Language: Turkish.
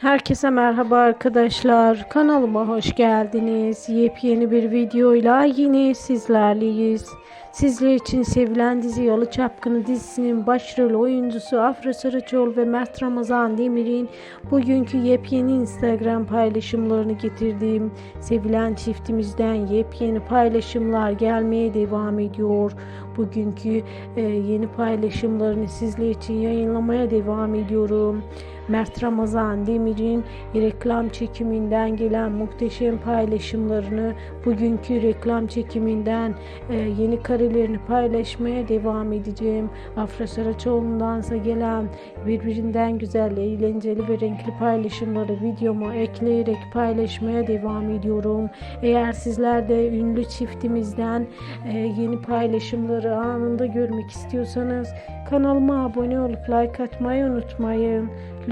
Herkese merhaba arkadaşlar. Kanalıma hoş geldiniz. Yepyeni bir videoyla yine sizlerleyiz. Sizler için sevilen dizi Yalı Çapkını dizisinin başrol oyuncusu Afra Saraçoğlu ve Mert Ramazan Demir'in bugünkü yepyeni Instagram paylaşımlarını getirdiğim sevilen çiftimizden yepyeni paylaşımlar gelmeye devam ediyor. Bugünkü e, yeni paylaşımlarını sizler için yayınlamaya devam ediyorum. Mert Ramazan Demir'in reklam çekiminden gelen muhteşem paylaşımlarını bugünkü reklam çekiminden e, yeni karelerini paylaşmaya devam edeceğim. Afra Saraçoğlu'ndansa gelen birbirinden güzel, eğlenceli ve renkli paylaşımları videoma ekleyerek paylaşmaya devam ediyorum. Eğer sizler de ünlü çiftimizden e, yeni paylaşımları anında görmek istiyorsanız kanalıma abone olup like atmayı unutmayın.